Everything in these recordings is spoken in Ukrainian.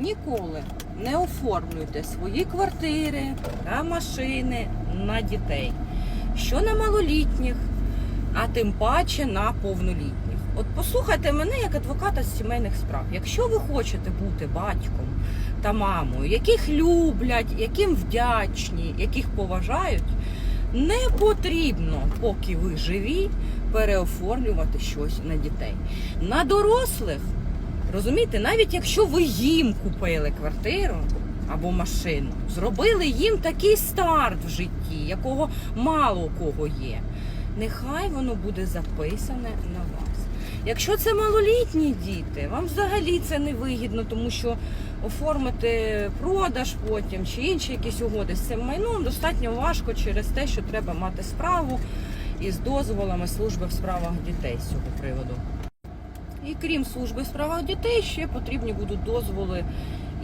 ніколи не оформлюйте свої квартири та машини на дітей, що на малолітніх, а тим паче на повнолітніх. От послухайте мене як адвоката з сімейних справ. Якщо ви хочете бути батьком та мамою, яких люблять, яким вдячні, яких поважають, не потрібно, поки ви живі, переоформлювати щось на дітей. На дорослих, розумієте, навіть якщо ви їм купили квартиру або машину, зробили їм такий старт в житті, якого мало у кого є. Нехай воно буде записане на вас. Якщо це малолітні діти, вам взагалі це не вигідно, тому що оформити продаж потім чи інші якісь угоди з цим майном достатньо важко через те, що треба мати справу із дозволами служби в справах дітей з цього приводу. І крім служби в справах дітей, ще потрібні будуть дозволи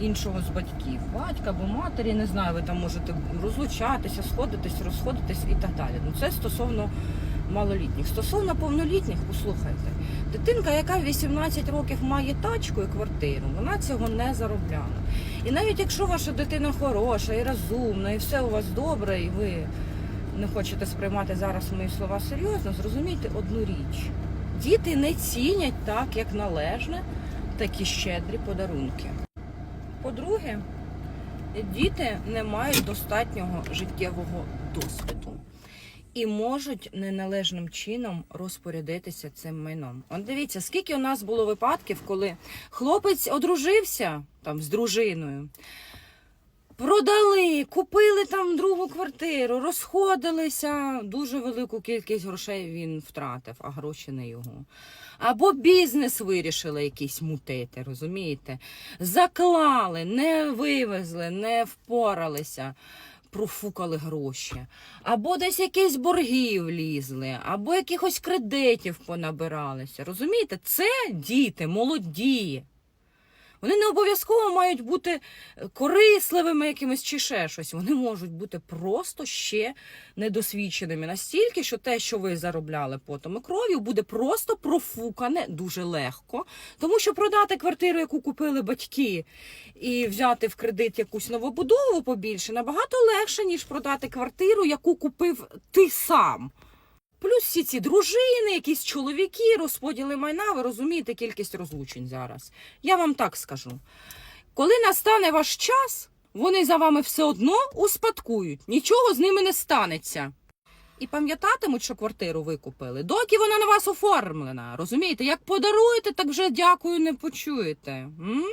іншого з батьків, батька або матері, не знаю, ви там можете розлучатися, сходитись, розходитись і так далі. Ну це стосовно малолітніх. Стосовно повнолітніх, послухайте, дитинка, яка в 18 років має тачку і квартиру, вона цього не заробляла. І навіть якщо ваша дитина хороша і розумна, і все у вас добре, і ви не хочете сприймати зараз мої слова серйозно, зрозумійте одну річ. Діти не цінять так, як належне, такі щедрі подарунки. По-друге, діти не мають достатнього життєвого досвіду і можуть неналежним чином розпорядитися цим майном. От дивіться, скільки у нас було випадків, коли хлопець одружився там з дружиною. Продали, купили там другу квартиру, розходилися. Дуже велику кількість грошей він втратив, а гроші не його. Або бізнес вирішили якийсь мутити, розумієте? Заклали, не вивезли, не впоралися, профукали гроші. Або десь якісь борги влізли, або якихось кредитів понабиралися. Розумієте? Це діти, молоді. Вони не обов'язково мають бути е, корисливими якимось чи ще щось. Вони можуть бути просто ще недосвідченими настільки, що те, що ви заробляли потом і кров'ю, буде просто профукане дуже легко. Тому що продати квартиру, яку купили батьки, і взяти в кредит якусь новобудову побільше, набагато легше, ніж продати квартиру, яку купив ти сам. Плюс всі ці дружини, якісь чоловіки, розподіли майна, ви розумієте кількість розлучень зараз. Я вам так скажу. Коли настане ваш час, вони за вами все одно успадкують, нічого з ними не станеться. І пам'ятатимуть, що квартиру ви купили, доки вона на вас оформлена. Розумієте, як подаруєте, так вже дякую не почуєте. М?